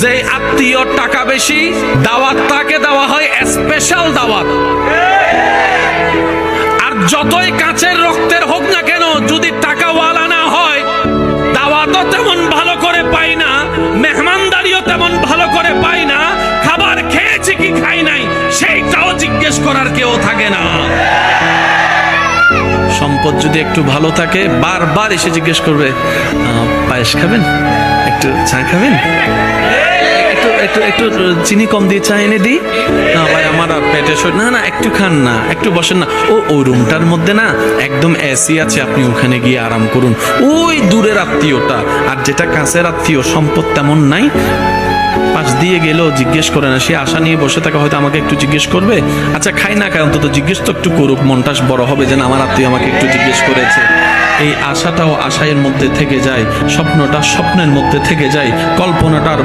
যে আত্মীয় টাকা বেশি, দাওয়াত তাকে দেওয়া হয় স্পেশাল দাওয়াত। আর যতই কাছের রক্তের হোক না কেন, যদি টাকাওয়ালা না হয়, দাওয়াতও তেমন ভালো করে পাই না, মেহমানদারিও তেমন ভালো করে পাই না, খাবার খেয়েছি কি খাই নাই, সেইটাও জিজ্ঞেস করার কেউ থাকে না। সম্পদ যদি একটু ভালো থাকে, বারবার এসে জিজ্ঞেস করবে পায়েস খাবেন? একটু চা খাবেন? একটু একটু চিনি কম দিয়ে চা এনে দিই। না ভাই, আমার পেটে শরীর না না, একটু খান না, একটু বসেন না। ও ওই রুমটার মধ্যে না একদম এসি আছে, আপনি ওখানে গিয়ে আরাম করুন। ওই দূরের আত্মীয়টা, আর যেটা কাছের আত্মীয়, সম্পদ তেমন নাই। পাশ দিয়ে গেলেও জিজ্ঞেস করে না, সে আশা নিয়ে বসে থাকে, হয়তো আমাকে একটু জিজ্ঞেস করবে। আচ্ছা খাই না খাই, অন্তত জিজ্ঞেস তো একটু করুক, মনটা বড় হবে যেন আমার আত্মীয় আমাকে একটু জিজ্ঞেস করেছে। এই আশাটাও আশায়ের মধ্যে থেকে যায়, স্বপ্নটা স্বপ্নের মধ্যে থেকে যায়, কল্পনাটা আর